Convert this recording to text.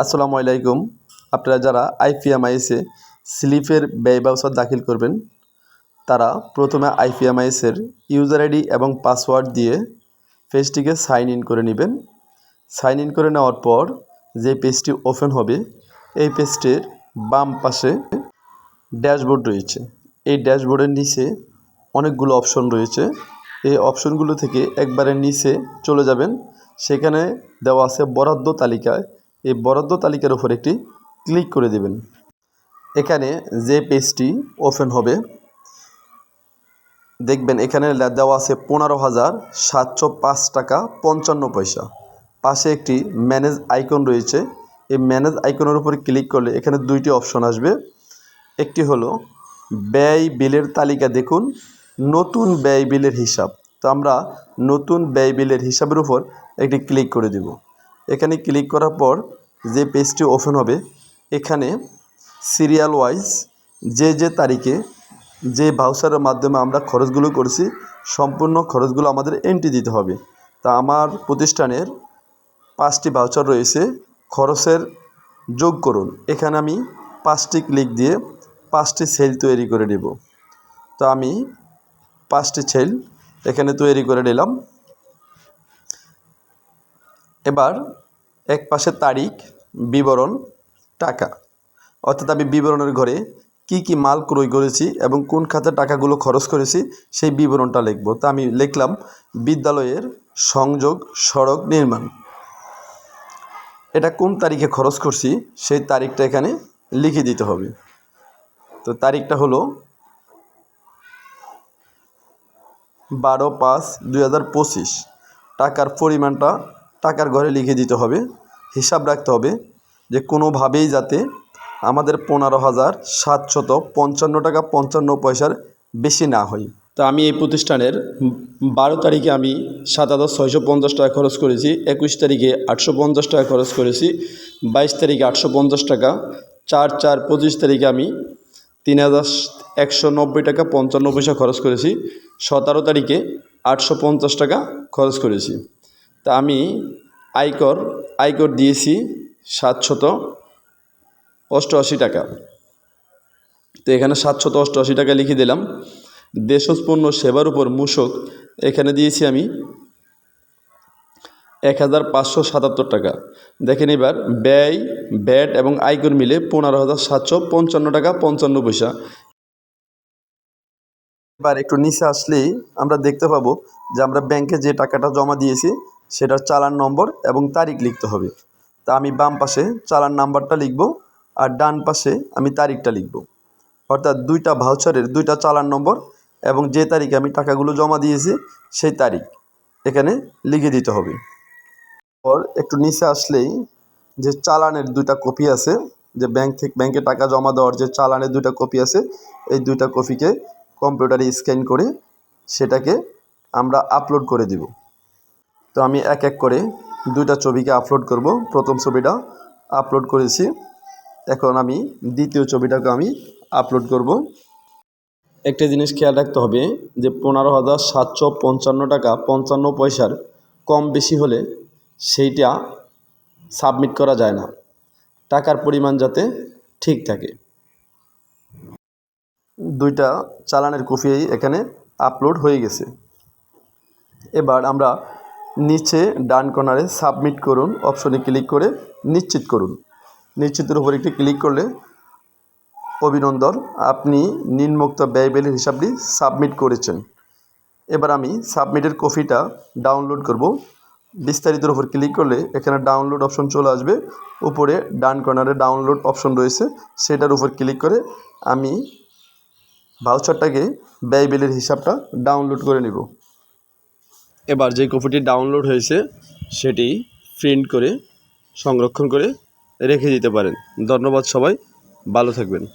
আসসালামু আলাইকুম। আপনারা যারা আইপিএমআইএসে স্লিপের ব্যয় ব্যবস্থা দাখিল করবেন, তারা প্রথমে আইপিএমআইএসের ইউজার আইডি এবং পাসওয়ার্ড দিয়ে পেজটিকে সাইন ইন করে নেবেন। সাইন ইন করে নেওয়ার পর যে পেজটি ওপেন হবে, এই পেজটির বাম পাশে ড্যাশবোর্ড রয়েছে। এই ড্যাশবোর্ডের নিচে অনেকগুলো অপশন রয়েছে। এই অপশনগুলো থেকে একবারে নিচে চলে যাবেন। সেখানে দেওয়া আছে বরাদ্দ তালিকায় এই বরাদ্দ তালিকার উপর একটি ক্লিক করে দেবেন। এখানে যে পেজটি ওপেন হবে, দেখবেন এখানে দেওয়া আছে পনেরো হাজার সাতশো পাঁচ টাকা পঞ্চান্ন পয়সা। পাশে একটি ম্যানেজ আইকন রয়েছে। এই ম্যানেজ আইকনের উপর ক্লিক করলে এখানে দুইটি অপশন আসবে। একটি হলো, ব্যয় বিলের তালিকা দেখুন, নতুন ব্যয় বিলের হিসাব। তো আমরা নতুন ব্যয় বিলের হিসাবের উপর একটি ক্লিক করে দেব। এখানে ক্লিক করার পর যে পেজটি ওপেন হবে, এখানে সিরিয়াল ওয়াইজ যে যে তারিখে যে ভাউচারের মাধ্যমে আমরা খরচগুলো করেছি, সম্পূর্ণ খরচগুলো আমাদের এন্ট্রি দিতে হবে। তা আমার প্রতিষ্ঠানের পাঁচটি ভাউচার রয়েছে, খরচের যোগ করুন। এখানে আমি পাঁচটি ক্লিক দিয়ে পাঁচটি সেল তৈরি করে নেব। তো আমি পাঁচটি সেল এখানে তৈরি করে নিলাম। এবার এক পাশে তারিখ, বিবরণ, টাকা। অর্থাৎ আমি বিবরণের ঘরে কি কি মাল ক্রয় করেছি এবং কোন খাতে টাকাগুলো খরচ করেছি সেই বিবরণটা লিখব। তা আমি লিখলাম বিদ্যালয়ের সংযোগ সড়ক নির্মাণ। এটা কোন তারিখে খরচ করছি সেই তারিখটা এখানে লিখে দিতে হবে। তো তারিখটা হলো বারো পাঁচ দুই টাকার পরিমাণটা টাকার ঘরে লিখে দিতে হবে, হিসাব রাখতে হবে যে কোনোভাবেই যাতে আমাদের পনেরো হাজার সাতশত পঞ্চান্ন টাকা পঞ্চান্ন পয়সার বেশি না হয়। তো আমি এই প্রতিষ্ঠানের বারো তারিখে আমি সাত হাজার ছয়শো পঞ্চাশ টাকা খরচ করেছি, একুশ তারিখে আটশো পঞ্চাশ টাকা খরচ করেছি, বাইশ তারিখে আটশো পঞ্চাশ টাকা, চার চার পঁচিশ তারিখে আমি তিন হাজার একশো নব্বই টাকা পঞ্চান্ন পয়সা খরচ করেছি, সতেরো তারিখে আটশো পঞ্চাশ টাকা খরচ করেছি। তা আমি আয়কর আয়কর দিয়েছি সাতশত অষ্টআশি টাকা। তো এখানে সাতশত অষ্টআশি টাকা লিখে দিলাম। দেশজ পণ্য সেবার উপর মূসক, এখানে দিয়েছি আমি এক হাজার পাঁচশো সাতাত্তর টাকা। দেখেন এবার ব্যয়, ব্যাট এবং আয়কর মিলে পনেরো হাজার সাতশো পঞ্চান্ন টাকা পঞ্চান্ন পয়সা। এবার একটু নিচে আসলেই আমরা দেখতে পাবো যে আমরা ব্যাংকে যে টাকাটা জমা দিয়েছি, সেটার চালান নম্বর এবং তারিখ লিখতে হবে। তা আমি বাম পাশে চালান নাম্বারটা লিখব আর ডান পাশে আমি তারিখটা লিখব। অর্থাৎ দুইটা ভাউচারের দুইটা চালান নম্বর এবং যে তারিখে আমি টাকাগুলো জমা দিয়েছি, সেই তারিখ এখানে লিখে দিতে হবে। পর একটু নিচে আসলেই যে চালানের দুইটা কপি আছে, যে ব্যাংক থেকে ব্যাংকে টাকা জমা দেওয়ার যে চালানের দুইটা কপি আছে, এই দুইটা কপিকে কম্পিউটারে স্ক্যান করে সেটাকে আমরা আপলোড করে দিব। তো আমি এক এক করে দুইটা ছবিকে আপলোড করব। প্রথম ছবিটা আপলোড করেছি। এখন আমি দ্বিতীয় ছবিটাকে আমি আপলোড করব। একটা জিনিস খেয়াল রাখতে হবে যে পনেরো হাজার সাতশো পঞ্চান্ন টাকা, পঞ্চান্ন পয়সার কম বেশি হলে সেইটা সাবমিট করা যায় না। টাকার পরিমাণ যাতে ঠিক থাকে। দুইটা চালানের কপি এখানে আপলোড হয়ে গেছে। এবার আমরা নিচে ডান কর্নারে সাবমিট করুন অপশনে ক্লিক করে নিশ্চিত করুন। নিশ্চিতের উপর একটি ক্লিক করলে অভিনন্দন, আপনি নিম্নোক্ত ব্যয়বেলের হিসাবটি সাবমিট করেছেন। এবার আমি সাবমিটের কপিটা ডাউনলোড করব। বিস্তারিতের উপর ক্লিক করলে এখানে ডাউনলোড অপশন চলে আসবে। উপরে ডান কর্নারে ডাউনলোড অপশন রয়েছে, সেটার উপর ক্লিক করে আমি ভাউচারটাকে ব্যয় বিলের হিসাবটা ডাউনলোড করে নিব। এবার যে কপিটি ডাউনলোড হয়েছে, সেটি প্রিন্ট করে, সংরক্ষণ করে রেখে দিতে পারেন। ধন্যবাদ সবাই, ভালো থাকবেন।